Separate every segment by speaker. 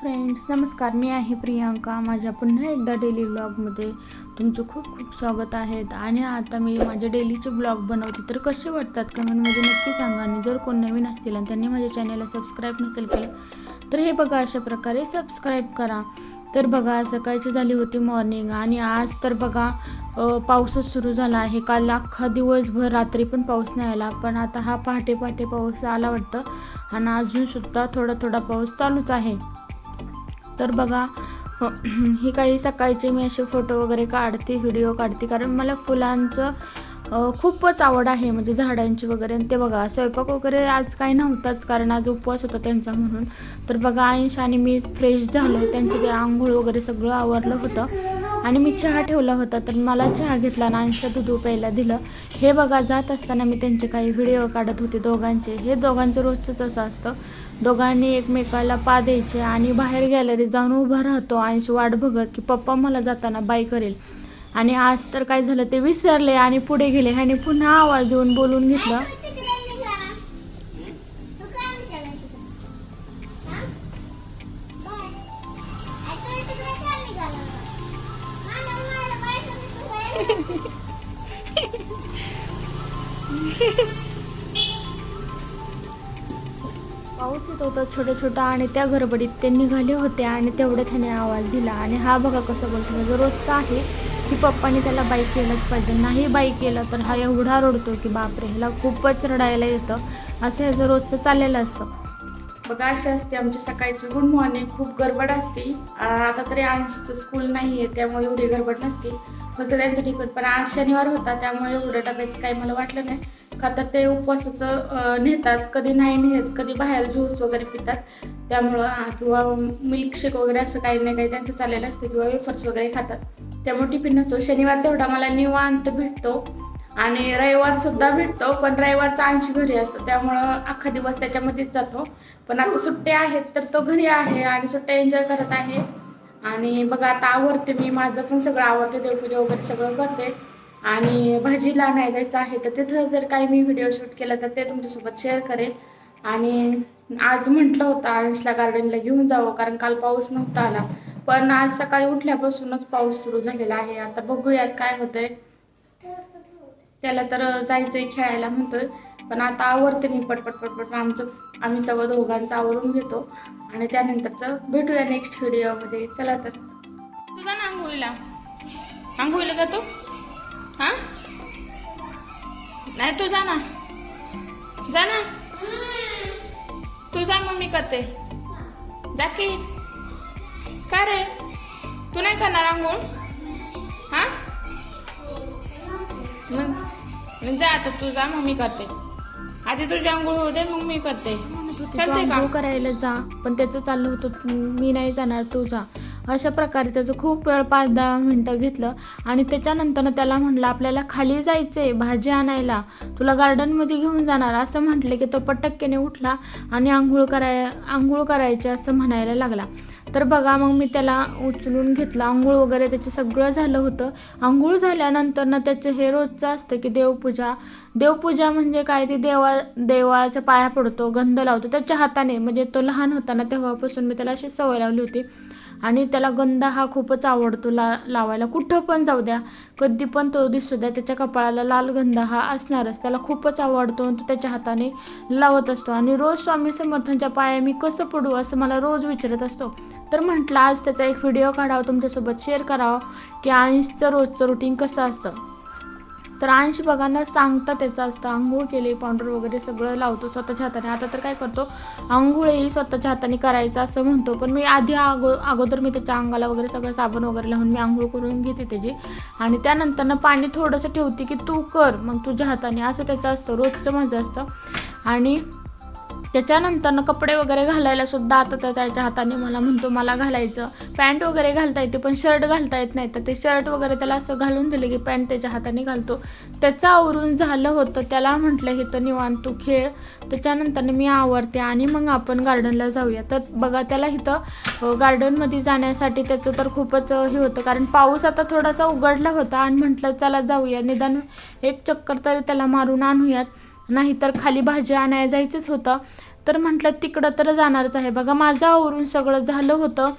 Speaker 1: Friends नमस्कार मी आहे प्रियांका. माझ्या पुन्हा एकदा डेली ब्लॉगमध्ये तुमचं खूप खूप स्वागत आहेत आणि आता मी माझे डेलीचे ब्लॉग बनवते. तर कसे वाटतात कमेंटमध्ये नक्की सांगा. आणि जर कोण नवीन असतील आणि त्यांनी माझ्या चॅनलला सबस्क्राईब नसेल केलं तर हे बघा अशा प्रकारे सबस्क्राईब करा. तर बघा सकाळची झाली होती मॉर्निंग आणि आज तर बघा पाऊसच सुरू झाला आहे. काल अख्खा दिवसभर रात्री पण पाऊस नाही आला. पण आता हा पहाटे पहाटे पाऊस आला वाटतं. आणि अजूनसुद्धा थोडा थोडा पाऊस चालूच आहे. तर बघा ही काही सकाळचे मी असे फोटो वगैरे काढते व्हिडिओ काढते. कारण मला फुलांचं खूपच आवड आहे म्हणजे झाडांची वगैरे. आणि ते बघा स्वयंपाक वगैरे आज काही नव्हताच कारण आज उपवास होता त्यांचा म्हणून. तर बघा आयुष आणि मी फ्रेश झालो. त्यांचे ते आंघोळ वगैरे सगळं आवरलं होतं. आणि मी चहा ठेवला होता तर मला चहा घेतला आणि अंशला दूध प्यायला दिलं. हे बघा जात असताना मी त्यांचे काही व्हिडिओ काढत होते दोघांचे. हे दोघांचं रोजचंच असं असतं. दोघांनी एकमेकाला पा द्यायचे आणि बाहेर गॅलरीत जाऊन उभा राहतो. अंश वाट बघत की पप्पा मला जाताना बाय करेल. आणि आज तर काय झालं ते विसरले आणि पुढे गेले. ह्याने पुन्हा आवाज देऊन बोलून घेतलं. पाऊस येत होता छोटा छोटा आणि त्या गडबडीत ते निघाले होते आणि तेवढ्या त्याने आवाज दिला. आणि हा बघा कसं बोलतो म्हणजे रोजचा आहे की पप्पाने त्याला बाईक केलंच पाहिजे. नाही बाईक केलं तर हा एवढा रडतो की बापरे ह्याला खूपच रडायला येतं. असं ह्याचं रोजचं चाललेलं असतं. बघा अशी असते आमची सकाळची गुड मॉर्निंग खूप गडबड असते. आता तरी अंशचं स्कूल नाही आहे त्यामुळे एवढी गडबड नसते. फक्त त्यांचं टिफिन पण आज शनिवार होता त्यामुळे एवढं डब्याचं काही मला वाटलं नाही. का तर ते उपवासाचं नेतात कधी नाही नेत कधी बाहेर ज्यूस वगैरे पितात. त्यामुळं किंवा मिल्कशेक वगैरे असं काही नाही काही त्यांचं चाललेलं असतं किंवा वेफर्स वगैरे खातात. त्यामुळे टिफिन नसतो. शनिवार तेवढा मला निवांत भेटतो. आणि रविवार सुद्धा भेटतो पण रविवारचा ऐंशी घरी असतो. त्यामुळं अख्खा दिवस त्याच्यामध्येच जातो. पण आता सुट्ट्या आहेत तर तो घरी आहे आणि सुट्ट्या एन्जॉय करत आहे. आणि बघा आता आवडते मी माझं पण सगळं आवडते देवपूजा वगैरे सगळं करते. आणि भाजीला नाही जायचं आहे तर तिथं जर काही मी व्हिडिओ शूट केला तर ते तुमच्यासोबत शेअर करेल. आणि आज म्हटलं होतं अंशला गार्डनला घेऊन जावं कारण काल पाऊस नव्हता आला. पण आज सकाळी उठल्यापासूनच पाऊस सुरू झालेला आहे. आता बघूयात काय होतंय. त्याला तर जायचंय खेळायला म्हणतोय. पण आता आवडते मी पटपट पटपट. आमचं आम्ही सगळं दोघांचं आवरून घेतो. आणि त्यानंतरचं भेटूया नेक्स्ट व्हिडिओमध्ये चला तर. तुझा ना आंघोळीला. आंघोळीला जातो? हा? नाही तू जा ना. जा ना. तू जा मग मी करते. जा की. का रे? तू नाही करणार आंघोळ? हा? मग जा आता तू जा मग मी करते. आधी तुझी आंघोळ होऊ दे मग मी करते चालते का? करायला जा पण त्याचं चाललं होतं मी नाही जाणार तू जा. अशा प्रकारे त्याचं खूप वेळ पाच दहा मिनटं घेतलं आणि त्याच्यानंतर त्याला म्हटलं आपल्याला खाली जायचंय भाजी आणायला. तुला गार्डनमध्ये घेऊन जाणार असं म्हटलं की तो पटक्केने उठला आणि आंघोळ कराय आंघोळ करायचे असं म्हणायला लागला. तर बघा मग मी त्याला उचलून घेतलं. आंघोळ वगैरे त्याचं सगळं झालं होतं. आंघोळ झाल्यानंतर ना त्याचं हे रोजचं असतं की देवपूजा. देवपूजा म्हणजे काय? ती देवा देवाच्या पाया पडतो गंध लावतो त्याच्या हाताने. म्हणजे तो लहान होता ना तेव्हापासून मी त्याला अशी सवय लावली होती. आणि त्याला गंध हा खूपच आवडतो ला लावायला. कुठं पण जाऊ द्या. कधी पण तो दिसू द्या त्याच्या कपाळाला लाल गंध हा असणारच. त्याला खूपच आवडतो आणि तो त्याच्या हाताने लावत असतो. आणि रोज स्वामी समर्थांच्या पाया मी कसं पडू असं मला रोज विचारत असतो. तर म्हटलं आज त्याचा एक व्हिडिओ काढावा तुमच्यासोबत शेअर करावा की अंशचं रोजचं रुटीन कसं असतं. तर अंश बघा न सांगता त्याचं असतं आंघोळ केली पावडर वगैरे सगळं लावतो स्वतःच्या हाताने. आता तर काय करतो आंघोळही स्वतःच्या हाताने करायचं असं म्हणतो पण मी आधी अगो अगोदर मी त्याच्या अंगाला वगैरे सगळं साबण वगैरे लावून मी आंघोळ करून घेते त्याची. आणि त्यानंतर ना पाणी थोडंसं ठेवते की तू कर मग तुझ्या हाताने. असं त्याचं असतं रोजचं माझं असतं. आणि त्याच्यानंतरनं कपडे वगैरे घालायला सुद्धा आता तर त्याच्या हाताने मला म्हणतो मला घालायचं. पॅन्ट वगैरे घालता येते पण शर्ट घालता येत नाही. तर ते शर्ट वगैरे त्याला असं घालून दिलं की पॅन्ट त्याच्या हाताने घालतो. त्याचं आवरून झालं होतं. त्याला म्हटलं हे तर निवांत तू खेळ. त्याच्यानंतर मी आवरते आणि मग आपण गार्डनला जाऊया. तर बघा त्याला इथं गार्डनमध्ये जाण्यासाठी त्याचं तर खूपच हे होतं. कारण पाऊस आता थोडासा उघडला होता आणि म्हटलं चला जाऊया. निदान एक चक्कर तरी त्याला मारून आणूयात. नाहीतर खाली भाज्या आणायला जायचंच होतं. तर म्हटलं तिकडं तर जाणारच आहे. बघा माझं आवरून सगळं झालं होतं.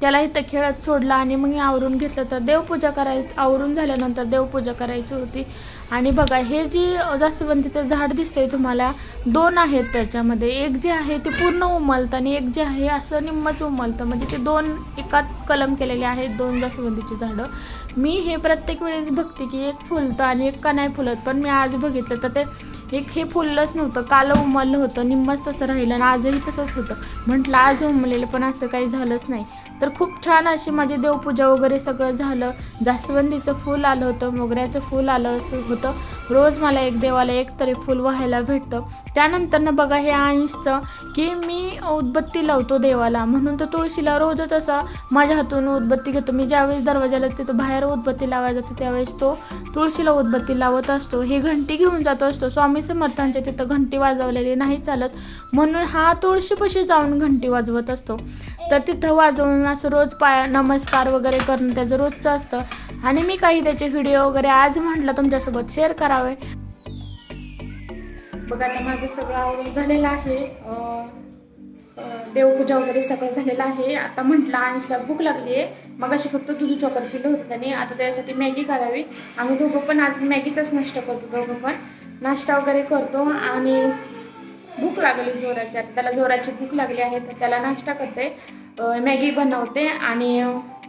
Speaker 1: त्याला इथं खेळत सोडलं आणि मग आवरून घेतलं. तर देवपूजा कराय आवरून झाल्यानंतर देवपूजा करायची होती. आणि बघा हे जी जास्वंदीचं झाड दिसतंय तुम्हाला दोन आहेत त्याच्यामध्ये. एक जे आहे ते पूर्ण उमलतं आणि एक जे आहे असं निम्मच उमलतं. म्हणजे ते दोन एकात कलम केलेले आहेत दोन जास्वंदीची झाडं. मी हे प्रत्येक वेळेस बघते की एक फुलतं आणि एक का नाही फुलत पण मी आज बघितलं तर ते एक हे फुललंच नव्हतं. काल उमललं होतं निम्मच तसं राहिलं आणि आजही तसंच होतं. म्हटलं आज उमलेलं पण असं काही झालंच नाही. तर खूप छान अशी माझी देवपूजा वगैरे सगळं झालं. जास्वंदीचं फूल आलं होतं मोगऱ्याचं फूल आलं असं होतं. रोज मला एक देवाला एक तरी फूल व्हायला भेटतं. त्यानंतरनं बघा हे ऐंशचं की मी उदबत्ती लावतो देवाला. म्हणून तर तुळशीला रोजच असं माझ्या हातून उदबत्ती घेतो. मी ज्यावेळेस दरवाजाला तिथं बाहेर उदबत्ती लावायला जाते त्यावेळेस तो तुळशीला उदबत्ती लावत असतो. ही घंटी घेऊन जात असतो. स्वामी समर्थांच्या तिथं घंटी वाजवलेली नाही चालत. म्हणून हा तुळशीपाशी जाऊन घंटी वाजवत असतो. तर तिथं वाजवून असं रोज पाया नमस्कार वगैरे करणं त्याचं रोजचं असतं. आणि मी काही त्याचे व्हिडिओ वगैरे आज म्हटलं तुमच्यासोबत शेअर करावे. बघा आता माझं सगळं आवरून झालेलं आहे. देवपूजा वगैरे सगळं झालेलं आहे. आता म्हटलं अंशला भूक लागली आहे. मग अशी फक्त दूध चॉकर पिलं होतं त्याने. आता त्यासाठी मॅगी करावी आम्ही दोघं पण आज मॅगीचाच नाश्ता करतो दोघं पण. नाश्ता वगैरे करतो आणि भूक लागली जोराची. आता त्याला जोराची भूक लागली आहे तर त्याला नाश्ता करते. मॅगी बनवते आणि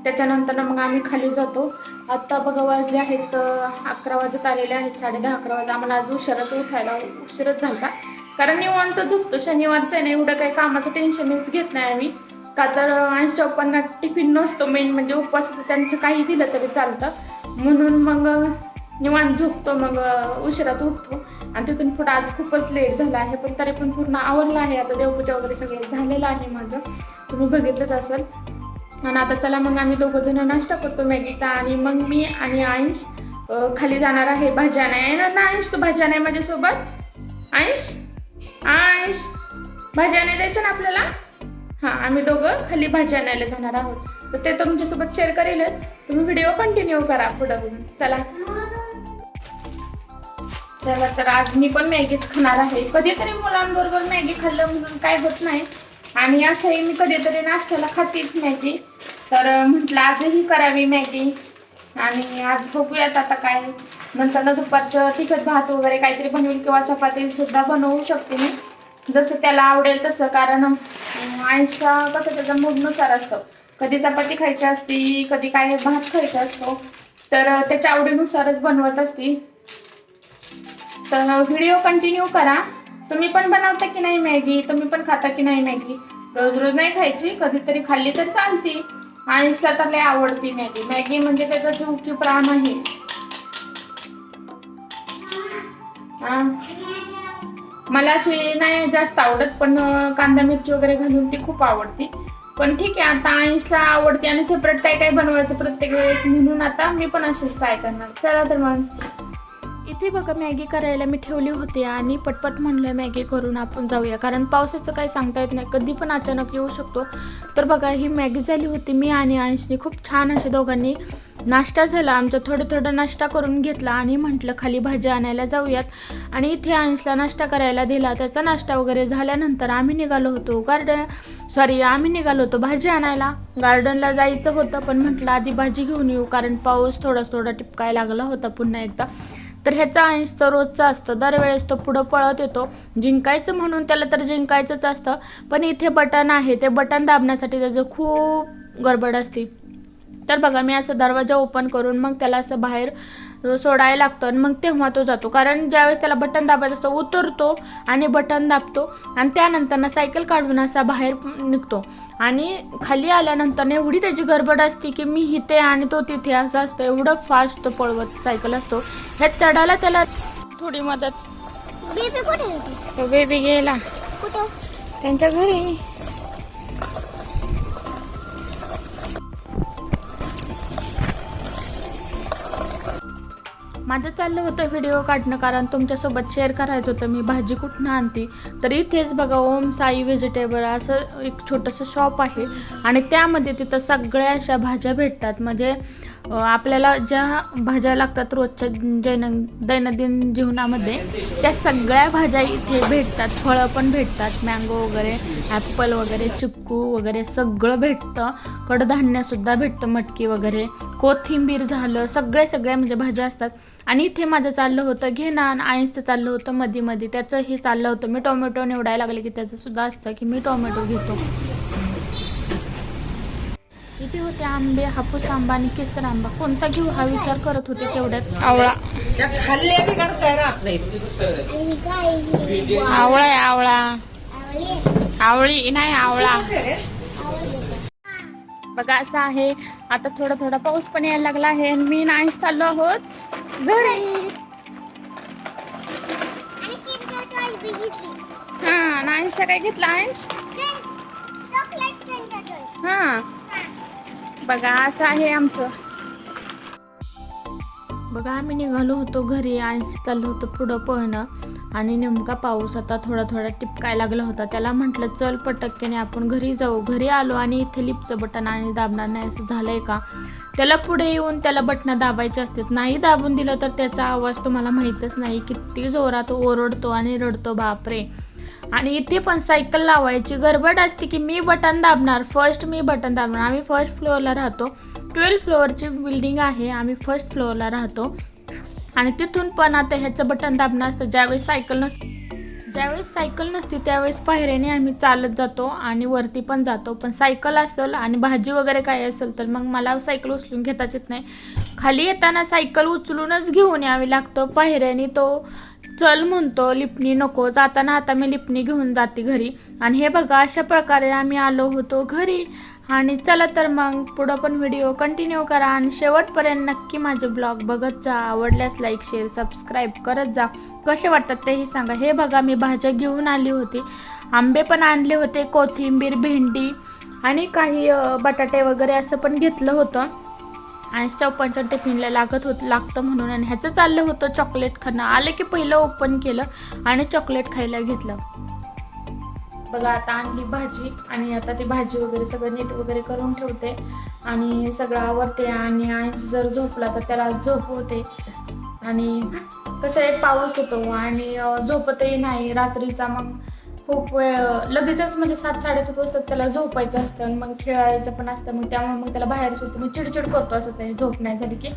Speaker 1: त्याच्यानंतर मग आम्ही खाली जातो. आत्ता बघा वाजले आहेत अकरा वाजत आलेले आहेत साडे दहा अकरा वाजता. आम्हाला आज उशिराच उठायला उशीरच झाला कारण निवांत झोपतो. शनिवारचं आहे ना एवढं काही कामाचं टेन्शनच घेत नाही आम्ही. का तर ऐंशी चौपन्न टिफिन नसतो मेन म्हणजे उपवासाचं त्यांचं काही दिलं तरी चालतं. म्हणून मग निवांत झोपतो मग उशिराच उठतो. आणि तिथून पुढं आज खूपच लेट झाला आहे पण तरी पण पूर्ण आवडलं आहे. आता देवपूजा वगैरे सगळं झालेलं आहे माझं. तुम्ही बघितलंच असेल. आणि आता चला मग आम्ही दोघं जण नाश्ता करतो मॅगीचा आणि मग मी आणि आयुष खाली जाणार आहे भाजी नाही ना आयुष तू भाजी आणाय माझ्यासोबत? आयुष? आयुष भाजी नाही जायचं ना आपल्याला? हां आम्ही दोघं खाली भाजी आणायला जाणार आहोत. तर ते तर तुमच्यासोबत शेअर करेलच. तुम्ही व्हिडिओ कंटिन्यू करा पुढं बघून. चला. चला तर आज मी पण मॅगीच खाणार आहे. कधीतरी मुलांबरोबर मॅगी खाल्लं म्हणून काय होत नाही. आणि असंही मी कधीतरी नाश्त्याला खातेच मॅगी. तर म्हटलं आजही करावी मॅगी. आणि आज बघूयात आता काय नंतर दुपारचं तिखट भात वगैरे काहीतरी बनवेल किंवा चपातीसुद्धा बनवू शकते मी. जसं त्याला आवडेल तसं. कारण आयुष्या कसं त्याचा मूडनुसार असतं. कधी चपाती खायची असती कधी काय भात खायचा असतो. तर त्याच्या आवडीनुसारच बनवत असती. तर व्हिडिओ कंटिन्यू करा. तुम्ही पण बनवता की नाही मॅगी? तुम्ही पण खाता की नाही मॅगी? रोज रोज नाही खायची कधीतरी खाल्ली तर चालती. आयुषला तर लय आवडती मॅगी. मॅगी म्हणजे त्याचा जीव की प्राण आहे. मला अशी नाही जास्त आवडत पण कांदा मिरची वगैरे घालून ती खूप आवडती. पण ठीक आहे आता आयुषला आवडते आणि सेपरेट काय काय बनवायचं प्रत्येक वेळेस म्हणून आता मी पण अशीच ट्राय करणार. चला तर मग. इथे बघा मॅगी करायला मी ठेवली होती आणि पटपट म्हणलं मॅगी करून आपण जाऊया. कारण पावसाचं काही सांगता येत नाही. कधी पण अचानक येऊ शकतो. तर बघा ही मॅगी झाली होती मी आणि अंशनी. खूप छान असे दोघांनी नाश्ता झाला. आमचा थोडं थोडं नाश्ता करून घेतला आणि म्हटलं खाली भाजी आणायला जाऊयात. आणि इथे अंशला नाश्ता करायला दिला. त्याचा नाश्ता वगैरे झाल्यानंतर आम्ही निघालो होतो गार्डन सॉरी आम्ही निघालो होतो भाजी आणायला. गार्डनला जायचं होतं पण म्हटलं आधी भाजी घेऊन येऊ. कारण पाऊस थोडा थोडा टिपकायला लागला होता पुन्हा एकदा. तर ह्याचा अंश तर रोजचा असतं. दरवेळेस तो पुढं पळत येतो. जिंकायचं म्हणून त्याला तर जिंकायचंच असतं. पण इथे बटन आहे. ते बटन दाबण्यासाठी त्याचं खूप गडबड असते. तर बघा मी असं दरवाजा ओपन करून मग त्याला असं बाहेर सोडायला लागतं आणि मग तेव्हा तो जातो. कारण ज्यावेळेस त्याला बटन दाबायचं असतं उतरतो आणि बटन दाबतो आणि त्यानंतर ना सायकल काढून असा बाहेर निघतो. आणि खाली आल्यानंतर एवढी त्याची गडबड असते की मी इथे आणि तो तिथे असं असतं. एवढं फास्ट तो पळवत सायकल असतो. ह्यात चढायला त्याला थोडी मदत.
Speaker 2: बेबी कुठे
Speaker 1: बेबी गेला.
Speaker 2: कुठं?
Speaker 1: त्यांच्या घरी. माझं चाललं होतं व्हिडिओ काढणं कारण तुमच्यासोबत शेअर करायचं होतं. मी भाजी कुठनं आणते? तर इथेच बघा ओम साई व्हेजिटेबल असं एक छोटंसं शॉप आहे. आणि त्यामध्ये तिथं सगळ्या अशा भाज्या भेटतात. म्हणजे आपल्याला ज्या भाज्या लागतात रोजच्या दैन दैनंदिन जीवनामध्ये त्या सगळ्या भाज्या इथे भेटतात. फळं पण भेटतात. मँगो वगैरे ॲप्पल वगैरे चिक्कू वगैरे सगळं भेटतं. कडधान्यसुद्धा भेटतं मटकी वगैरे. कोथिंबीर झालं सगळे सगळ्या म्हणजे भाज्या असतात. आणि इथे माझं चाललं होतं घे ना आईसचं चाललं होतं मध्ये मध्ये त्याचं हे चाललं होतं. मी टोमॅटो निवडायला लागले की त्याचं सुद्धा असतं की मी टोमॅटो घेतो. इथे होते आंबे? हापूस आंबा आणि केसर आंबा. कोणता घेऊ? हा विचार करत होते तेवढ्यात. आवळा.
Speaker 3: खाल्ले राहत नाही
Speaker 2: ही?
Speaker 1: आवळा आहे आवळा.
Speaker 2: आवळी
Speaker 1: आवळी. नाही आवळा बघा असं आहे. आता थोडा थोडा पाऊस पण यायला लागला आहे मी नाही चाललो आहोत. घरी. हा नाईस काय घेतला
Speaker 2: टॉय
Speaker 1: हा. बघा असं आहे आमचं. बघा आम्ही निघालो होतो घरी आणि चाललो होतो पुढं पळणं. आणि नेमका पाऊस आता थोडा थोडा टिपकाय लागला होता. त्याला म्हटलं चल पटक्याने आपण घरी जाऊ. घरी आलो आणि इथे लिपचं बटन आणि दाबणार नाही असं झालंय का? त्याला पुढे येऊन त्याला बटणं दाबायचे असतात. नाही दाबून दिलं तर त्याचा आवाज तुम्हाला माहीतच नाही. किती जोरात ओरडतो आणि रडतो बापरे! आणि इथे पण सायकल लावायची. गडबड असते की मी बटन दाबणार फर्स्ट मी बटन दाबणार. आम्ही फर्स्ट फ्लोअरला राहतो. ट्वेल्थ फ्लोअरची बिल्डिंग आहे आम्ही फर्स्ट फ्लोअरला राहतो. आणि तिथून पण आता ह्याचं बटन दाबणं असतं. ज्यावेळेस सायकल नस ज्यावेळेस सायकल नसते त्यावेळेस पायऱ्याने आम्ही चालत जातो आणि वरती पण जातो. पण सायकल असेल आणि भाजी वगैरे काय असेल तर मग मला सायकल उचलून घेताच येत नाही. खाली येताना सायकल उचलूनच घेऊन यावी लागतं. पायऱ्याने तो चल म्हणतो लिपणी नको जाताना आता मी लिपणी घेऊन जाते घरी. आणि हे बघा अशा प्रकारे आम्ही आलो होतो घरी. आणि चला तर मग पुढं पण व्हिडिओ कंटिन्यू करा. आणि शेवटपर्यंत नक्की माझे ब्लॉग बघत जा. आवडल्यास लाईक शेअर सबस्क्राईब करत जा. कसे वाटतात तेही सांगा. हे बघा मी भाज्या घेऊन आली होती. आंबे पण आणले होते कोथिंबीर भेंडी आणि काही बटाटे वगैरे असं पण घेतलं होतं. आणि चौपांच्या टिफिनला लागत होत लागतं म्हणून आणि ह्याचं चाललं होतं चॉकलेट खाणं. आलं की पहिलं ओपन केलं आणि चॉकलेट खायला घेतलं. बघा आता आणली भाजी आणि आता ती भाजी वगैरे सगळं नीट वगैरे करून ठेवते. आणि सगळं आवडते आणि आईस जर झोपला तर त्याला झोप होते आणि कसं आहे पाऊस होतो आणि झोपतही नाही. रात्रीचा मग खूप वेळ लगेचच म्हणजे सात साडेसात वाजता त्याला झोपायचं असतं आणि मग खेळायचं पण असतं. मग त्यामुळे मग त्याला बाहेर सुटतो. मग चिडचिड करतो असं त्याची झोप नाही झाली की.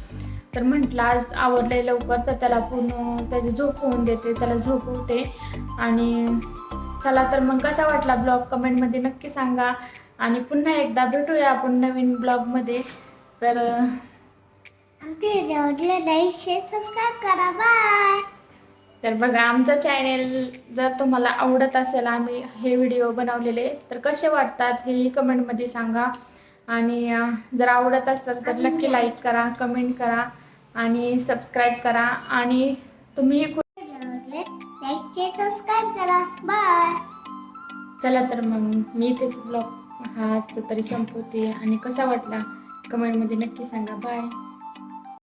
Speaker 1: तर म्हटलं आज आवडलंय लवकर तर त्याला पूर्ण त्याची झोप होऊन देते त्याला झोपवते. आणि चला तर मग कसा वाटला ब्लॉग? कमेंटमध्ये नक्की सांगा. आणि पुन्हा एकदा भेटूया आपण नवीन ब्लॉगमध्ये. तर अं,
Speaker 2: आमच्या व्हिडिओला लाईक शेअर सबस्क्राईब करा. बाय
Speaker 1: तर बघा आमचं चॅनेल जर तुम्हाला आवडत असेल आम्ही हे व्हिडिओ बनवलेले तर कसे वाटतात हेही कमेंटमध्ये सांगा. आणि जर आवडत असेल तर नक्की लाईक करा कमेंट करा आणि सबस्क्राईब करा. आणि तुम्ही
Speaker 2: करा. बाय
Speaker 1: चला तर मग मी इथेच ब्लॉग हा आजचा तरी संपवते. आणि कसा वाटला? कमेंटमध्ये नक्की सांगा. बाय